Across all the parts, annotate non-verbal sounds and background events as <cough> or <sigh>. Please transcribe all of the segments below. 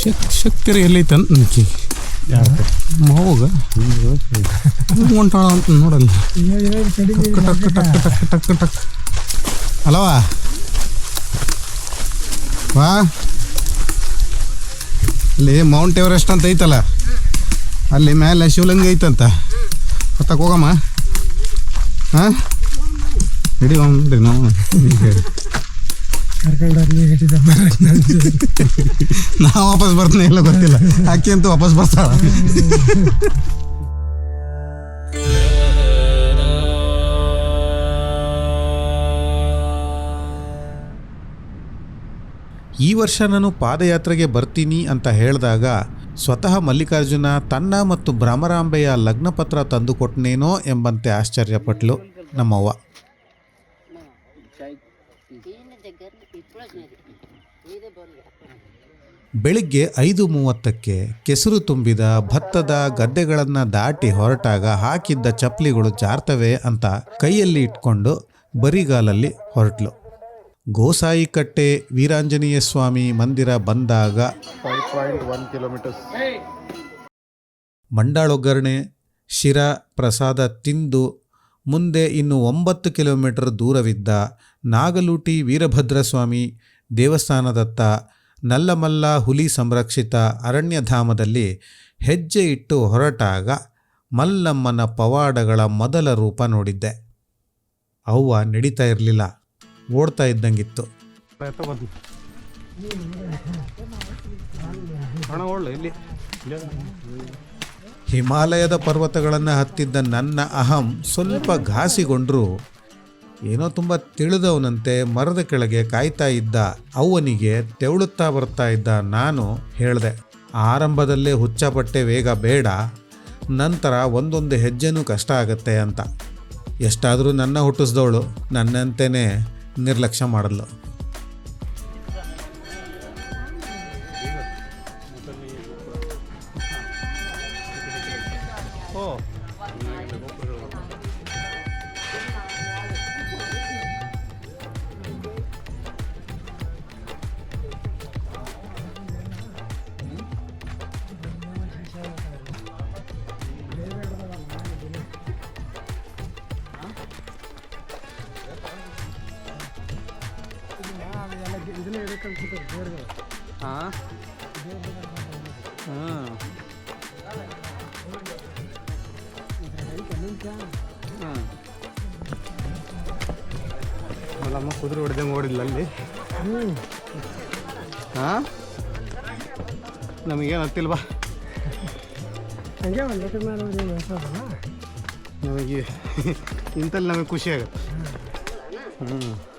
ಶಕ್ ಶಕ್ತಿರ ಎಲ್ಲೈತೆ ಅಂತ ನಕ್ಕಿ ಮವಾಗ ಹೊಂಟಾಳ ಅಂತ ನೋಡಲ್ಲ. ಟಕ್ ಟಕ್ ಟಕ್ ಟಕ್ ಟಕ್ ಟಕ್ ಅಲವಾ ವಾ? ಅಲ್ಲಿ ಮೌಂಟ್ ಎವರೆಸ್ಟ್ ಅಂತ ಐತಲ್ಲ? ಅಲ್ಲಿ ಮೇಲೆ ಶಿವಲಿಂಗ ಐತಂತ. ಹೊತ್ತಕ್ಕೆ ಹೋಗಮ್ಮ. ಹಾಂ? ಹಿಡಿ ಹೋಗ್ರಿ ನಾವು <laughs> ನಾ ವಾಪಸ್ ಬರ್ತೀನಿ ಇಲ್ಲ ಗೊತ್ತಿಲ್ಲ. ಆಕೆ ಅಂತೂ ವಾಪಸ್ ಬರ್ತಾಳ. ಈ ವರ್ಷ ನಾನು ಪಾದಯಾತ್ರೆಗೆ ಬರ್ತೀನಿ ಅಂತ ಹೇಳಿದಾಗ ಸ್ವತಃ ಮಲ್ಲಿಕಾರ್ಜುನ ತನ್ನ ಮತ್ತು ಭ್ರಮರಾಂಬೆಯ ಲಗ್ನಪತ್ರ ತಂದುಕೊಟ್ನೇನೋ ಎಂಬಂತೆ ಆಶ್ಚರ್ಯಪಟ್ಲು ನಮ್ಮವ್ವ. ಬೆಳಿಗ್ಗೆ ಐದು ಮೂವತ್ತಕ್ಕೆ ಕೆಸರು ತುಂಬಿದ ಭತ್ತದ ಗದ್ದೆಗಳನ್ನು ದಾಟಿ ಹೊರಟಾಗ ಹಾಕಿದ್ದ ಚಪ್ಪಲಿಗಳು ಜಾರ್ತವೆ ಅಂತ ಕೈಯಲ್ಲಿ ಇಟ್ಕೊಂಡು ಬರಿಗಾಲಲ್ಲಿ ಹೊರಟ್ಲು. ಗೋಸಾಯಿ ಕಟ್ಟೆ ವೀರಾಂಜನೇಯ ಸ್ವಾಮಿ ಮಂದಿರ ಬಂದಾಗ ಮಂಡಾಳೊಗ್ಗರಣೆ ಶಿರ ಪ್ರಸಾದ ತಿಂದು ಮುಂದೆ ಇನ್ನು ಒಂಬತ್ತು ಕಿಲೋಮೀಟರ್ ದೂರವಿದ್ದ ನಾಗಲೂಟಿ ವೀರಭದ್ರಸ್ವಾಮಿ ದೇವಸ್ಥಾನದತ್ತ ನಲ್ಲಮಲ್ಲ ಹುಲಿ ಸಂರಕ್ಷಿತ ಅರಣ್ಯಧಾಮದಲ್ಲಿ ಹೆಜ್ಜೆ ಇಟ್ಟು ಹೊರಟಾಗ ಮಲ್ಲಮ್ಮನ ಪವಾಡಗಳ ಮೊದಲ ರೂಪ ನೋಡಿದ್ದೆ. ಅವ್ವ ನಡೀತಾ ಇರಲಿಲ್ಲ. ಓಡ್ತಾ ಇದ್ದಂಗಿತ್ತು. ಹಿಮಾಲಯದ ಪರ್ವತಗಳನ್ನು ಹತ್ತಿದ್ದ ನನ್ನ ಅಹಂ ಸ್ವಲ್ಪ ಘಾಸಿಗೊಂಡ್ರು ಏನೋ ತುಂಬ ತಿಳಿದವನಂತೆ ಮರದ ಕೆಳಗೆ ಕಾಯ್ತಾ ಇದ್ದ ಅವನಿಗೆ ತೆವಳುತ್ತಾ ಬರ್ತಾ ಇದ್ದ ನಾನು ಹೇಳಿದೆ, ಆರಂಭದಲ್ಲೇ ಹುಚ್ಚಪಟ್ಟೆ ವೇಗ ಬೇಡ, ನಂತರ ಒಂದೊಂದು ಹೆಜ್ಜೆನೂ ಕಷ್ಟ ಆಗತ್ತೆ ಅಂತ. ಎಷ್ಟಾದರೂ ನನ್ನ ಹುಟ್ಟಿಸ್ದವಳು ನನ್ನಂತೆಯೇ ನಿರ್ಲಕ್ಷ್ಯ ಮಾಡಲು ಹಾಂ? ಹಾಂ. ಮಲ್ಲಮ್ಮ ಕುದುರೆ ಹೊಡೆದಂಗೆ ಓಡಿಲ್ಲ ಅಲ್ಲಿ. ಹಾಂ? ನಮಗೇನು ಹತ್ತಿಲ್ವಾ ನಮಗೆ ಇಂಥಲ್ಲಿ ನಮಗೆ ಖುಷಿ ಆಗುತ್ತೆ. ಹ್ಞೂ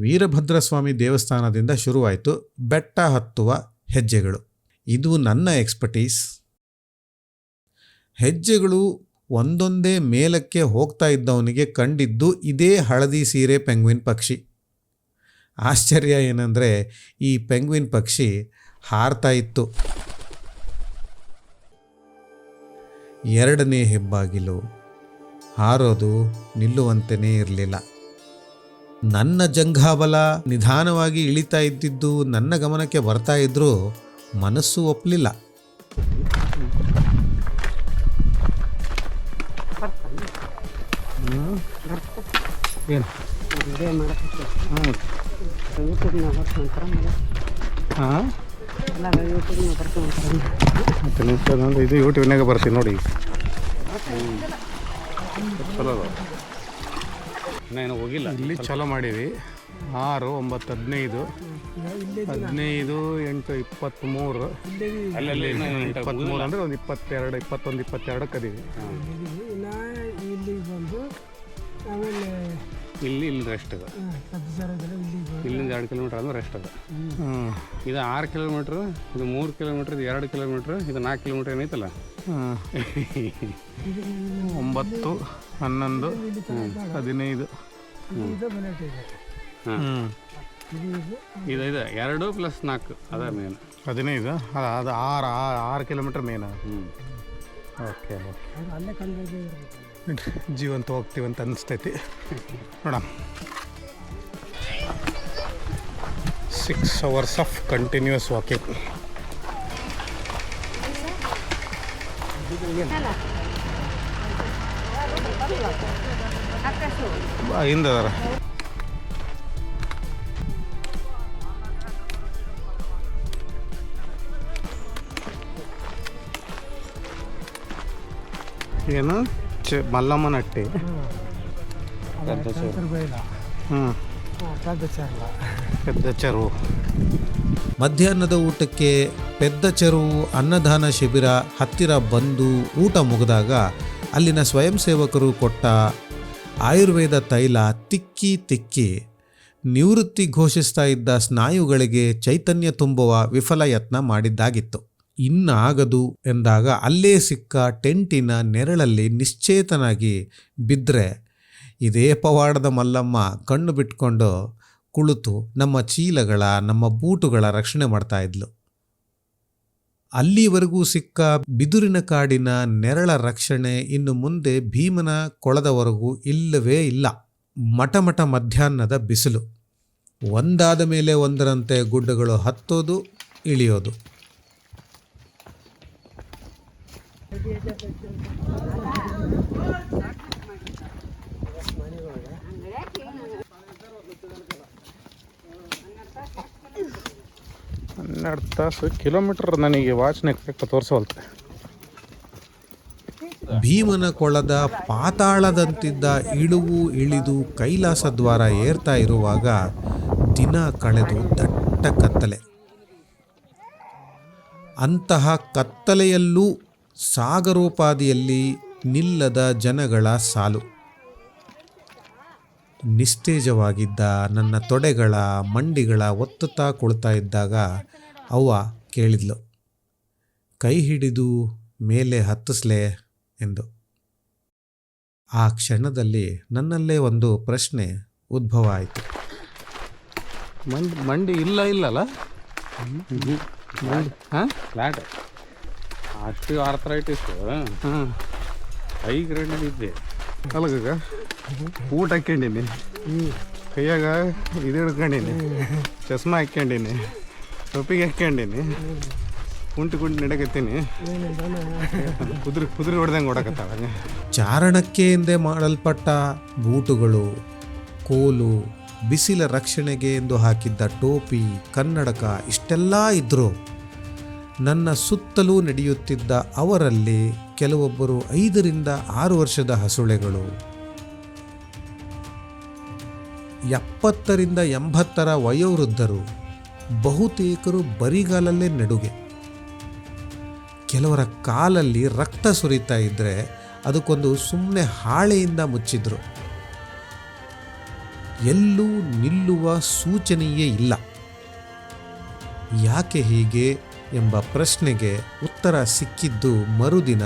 ವೀರಭದ್ರಸ್ವಾಮಿ ದೇವಸ್ಥಾನದಿಂದ ಶುರುವಾಯಿತು ಬೆಟ್ಟ ಹತ್ತುವ ಹೆಜ್ಜೆಗಳು. ಇದು ನನ್ನ ಎಕ್ಸ್ಪರ್ಟೀಸ್ ಹೆಜ್ಜೆಗಳು ಒಂದೊಂದೇ ಮೇಲಕ್ಕೆ ಹೋಗ್ತಾ ಇದ್ದವನಿಗೆ ಕಂಡಿದ್ದು ಇದೇ ಹಳದಿ ಸೀರೆ ಪೆಂಗ್ವಿನ್ ಪಕ್ಷಿ. ಆಶ್ಚರ್ಯ ಏನಂದರೆ ಈ ಪೆಂಗ್ವಿನ್ ಪಕ್ಷಿ ಹಾರ್ತಾ ಇತ್ತು. ಎರಡನೇ ಹೆಬ್ಬಾಗಿಲು ಹಾರೋದು ನಿಲ್ಲುವಂತೆಯೇ ಇರಲಿಲ್ಲ. ನನ್ನ ಜಂಘಾಬಲ ನಿಧಾನವಾಗಿ ಇಳಿತಾ ಇದ್ದಿದ್ದು ನನ್ನ ಗಮನಕ್ಕೆ ಬರ್ತಾ ಇದ್ರೂ ಮನಸ್ಸು ಒಪ್ಪಲಿಲ್ಲ ಇದು ಯೂಟ್ಯೂಬ್ನಾಗ ಬರ್ತೀನಿ ನೋಡಿ ಎಲ್ಲ ಇನ್ನೇನು ಹೋಗಿಲ್ಲ. ಇಲ್ಲಿ ಚಲೋ ಮಾಡೀವಿ ಆರು ಒಂಬತ್ತು ಹದಿನೈದು. ಹದಿನೈದು ಎಂಟು ಇಪ್ಪತ್ತ್ಮೂರು ಅಲ್ಲಲ್ಲಿ ಇಪ್ಪತ್ತ್ಮೂರು ಅಂದರೆ ಒಂದು ಇಪ್ಪತ್ತೆರಡು ಇಪ್ಪತ್ತೊಂದು ಇಪ್ಪತ್ತೆರಡಕ್ಕೆ ಅದೀವಿ ಇಲ್ಲಿಗೆ ಬಂದು ಆಮೇಲೆ ಇಲ್ಲಿ ಇಲ್ಲಿ ರೆಸ್ಟ್ ಇದೆ. ಇಲ್ಲಿಂದ ಎರಡು ಕಿಲೋಮೀಟ್ರ್ ಅಂದ್ರೆ ರೆಸ್ಟ್ ಇದೆ ಇದು ಆರು ಕಿಲೋಮೀಟ್ರ್ ಇದು ಮೂರು ಕಿಲೋಮೀಟ್ರ್ ಇದು ಎರಡು ಕಿಲೋಮೀಟ್ರ್ ಇದು ನಾಲ್ಕು ಕಿಲೋಮೀಟ್ರ್ ಏನೈತಲ್ಲ? ಒಂಬತ್ತು ಹನ್ನೊಂದು ಹದಿನೈದು. ಇದು ಇದೆ ಇದು. ಇದು ಎರಡು ಪ್ಲಸ್ ನಾಲ್ಕು ಅದ ಮೇನ್ ಹದಿನೈದು ಅದು ಆರು ಆರು ಕಿಲೋಮೀಟ್ರ್ ಮೇನ್ ಹ್ಞೂ ಓಕೆ ಓಕೆ ಜೀವಂತ ಹೋಗ್ತೀವಂತ ಅನ್ನಿಸ್ತೈತಿ ನೋಡೋಣ. Six hours of continuous walking ಹಿಂದದಾರ ಏನು? ಹ್ಞೂ ಪೆದ್ದ ಚೆರುವು ಮಧ್ಯಾಹ್ನದ ಊಟಕ್ಕೆ ಪೆದ್ದ ಚೆರುವು ಅನ್ನದಾನ ಶಿಬಿರ ಹತ್ತಿರ ಬಂದು ಊಟ ಮುಗಿದಾಗ ಅಲ್ಲಿನ ಸ್ವಯಂ ಸೇವಕರು ಕೊಟ್ಟ ಆಯುರ್ವೇದ ತೈಲ ತಿಕ್ಕಿ ತಿಕ್ಕಿ ನಿವೃತ್ತಿ ಘೋಷಿಸ್ತಾ ಇದ್ದ ಸ್ನಾಯುಗಳಿಗೆ ಚೈತನ್ಯ ತುಂಬುವ ವಿಫಲ ಯತ್ನ ಮಾಡಿದ್ದಾಗಿತ್ತು. ಇನ್ನಾಗದು ಎಂದಾಗ ಅಲ್ಲೇ ಸಿಕ್ಕ ಟೆಂಟಿನ ನೆರಳಲ್ಲಿ ನಿಶ್ಚೇತನಾಗಿ ಬಿದ್ದರೆ ಇದೇ ಪವಾಡದ ಮಲ್ಲಮ್ಮ ಕಣ್ಣು ಬಿಟ್ಕೊಂಡು ಕುಳಿತು ನಮ್ಮ ಚೀಲಗಳ, ನಮ್ಮ ಬೂಟುಗಳ ರಕ್ಷಣೆ ಮಾಡ್ತಾ ಇದ್ಲು. ಅಲ್ಲಿವರೆಗೂ ಸಿಕ್ಕ ಬಿದುರಿನ ಕಾಡಿನ ನೆರಳ ರಕ್ಷಣೆ ಇನ್ನು ಮುಂದೆ ಭೀಮನ ಕೊಳದವರೆಗೂ ಇಲ್ಲವೇ ಇಲ್ಲ. ಮಟಮಟ ಮಧ್ಯಾಹ್ನದ ಬಿಸಿಲು. ಒಂದಾದ ಮೇಲೆ ಒಂದರಂತೆ ಗುಡ್ಡಗಳು ಹತ್ತೋದು, ಇಳಿಯೋದು. ಹನ್ನೆರಡು ತಾಸು, ಕಿಲೋಮೀಟರ್ ನನಗೆ ವಾಚ್ ಕರೆಕ್ಟ್ ತೋರಿಸುವಂತೆ ಭೀಮನ ಕೊಳದ ಪಾತಾಳದಂತಿದ್ದ ಇಳುವು ಇಳಿದು ಕೈಲಾಸ ದ್ವಾರ ಏರ್ತಾ ಇರುವಾಗ ದಿನ ಕಳೆದು ದಟ್ಟ ಕತ್ತಲೆ. ಅಂತಹ ಕತ್ತಲೆಯಲ್ಲೂ ಸಾಗರೋಪಾದಿಯಲ್ಲಿ ನಿಲ್ಲದ ಜನಗಳ ಸಾಲು. ನಿಸ್ತೇಜವಾಗಿದ್ದ ನನ್ನ ತೊಡೆಗಳ ಮಂಡಿಗಳ ಒತ್ತುತ್ತಾ ಕೊಳ್ತಾ ಇದ್ದಾಗ ಅವ್ವ ಕೇಳಿದ್ಲು ಕೈ ಹಿಡಿದು ಮೇಲೆ ಹತ್ತಿಸ್ಲೆ ಎಂದು. ಆ ಕ್ಷಣದಲ್ಲಿ ನನ್ನಲ್ಲೇ ಒಂದು ಪ್ರಶ್ನೆ ಉದ್ಭವ ಆಯಿತು. ಮಂಡಿ ಮಂಡಿ ಇಲ್ಲ ಇಲ್ಲಲ್ಲ? ಹಾಂ? ಅಷ್ಟು ಆರ್ಥರೈಟಿಸ್ ಹಾಂ. ಹೈ ಗ್ರೇಡ್ ಇದ್ದೆ. ಅಲ್ಲಗ ಊಟ ಹಾಕ್ಯಂಡೀನಿ ಕೈಯಾಗ ಇದು ಹಿಡ್ಕೊಂಡೀನಿ. ಚಸ್ಮಾ ಹಾಕ್ಯಂಡೀನಿ ಟೊಪ್ಪಿಗೆ ಹಾಕ್ಯಂಡೀನಿ ಕುಂಟು ಕುಂಟು ನಡಕತ್ತೀನಿ. ಕುದುರೆ ಕುದುರೆ ಹೊಡೆದಂಗೆ ಹೊಡಕತ್ತಾಳ ಚಾರಣಕ್ಕೆ ಎಂದೇ ಮಾಡಲ್ಪಟ್ಟ ಬೂಟುಗಳು ಕೋಲು ಬಿಸಿಲ ರಕ್ಷಣೆಗೆ ಎಂದು ಹಾಕಿದ್ದ ಟೋಪಿ ಕನ್ನಡಕ ಇಷ್ಟೆಲ್ಲ ಇದ್ದರು ನನ್ನ ಸುತ್ತಲೂ ನಡೆಯುತ್ತಿದ್ದ ಅವರಲ್ಲಿ ಕೆಲವೊಬ್ಬರು ಐದರಿಂದ ಆರು ವರ್ಷದ ಹಸುಳೆಗಳು. ಎಪ್ಪತ್ತರಿಂದ ಎಂಬತ್ತರ ವಯೋವೃದ್ಧರು, ಬಹುತೇಕರು ಬರಿಗಾಲಲ್ಲೇ ನಡುಗೆ. ಕೆಲವರ ಕಾಲಲ್ಲಿ ರಕ್ತ ಸುರಿತಾ ಇದ್ದರೆ ಅದಕ್ಕೊಂದು ಸುಮ್ಮನೆ ಹಾಳೆಯಿಂದ ಮುಚ್ಚಿದ್ರು. ಎಲ್ಲೂ ನಿಲ್ಲುವ ಸೂಚನೆಯೇ ಇಲ್ಲ. ಯಾಕೆ ಹೀಗೆ? ಎಂಬ ಪ್ರಶ್ನೆಗೆ ಉತ್ತರ ಸಿಕ್ಕಿದ್ದು ಮರುದಿನ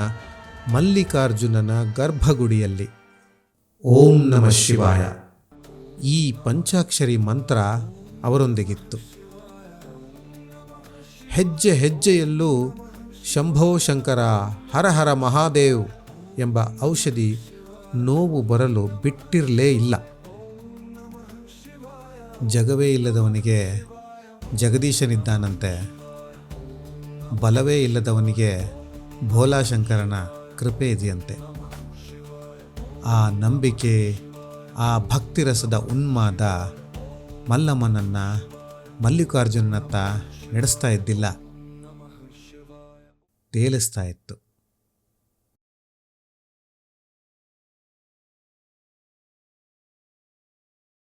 ಮಲ್ಲಿಕಾರ್ಜುನನ ಗರ್ಭಗುಡಿಯಲ್ಲಿ. ಓಂ ನಮ ಶಿವಾಯ. ಈ ಪಂಚಾಕ್ಷರಿ ಮಂತ್ರ ಅವರೊಂದಿಗಿತ್ತು. ಹೆಜ್ಜೆ ಹೆಜ್ಜೆಯಲ್ಲೂ ಶಂಭೋ ಶಂಕರ ಹರ ಹರ ಮಹಾದೇವ್ ಎಂಬ ಔಷಧಿ ನೋವು ಬರಲು ಬಿಟ್ಟಿರಲೇ ಇಲ್ಲ. ಜಗವೇ ಇಲ್ಲದವನಿಗೆ ಜಗದೀಶನಿದ್ದಾನಂತೆ. ಬಲವೇ ಇಲ್ಲದವನಿಗೆ ಭೋಲಾಶಂಕರನ ಕೃಪೆ ಇದೆಯಂತೆ. ಆ ನಂಬಿಕೆ, ಆ ಭಕ್ತಿರಸದ ಉನ್ಮಾದ ಮಲ್ಲಮ್ಮನನ್ನು, ಮಲ್ಲಿಕಾರ್ಜುನನತ್ತ ನಡೆಸ್ತಾ ಇದ್ದಿಲ್ಲ. ತೇಲಿಸ್ತಾ ಇತ್ತು.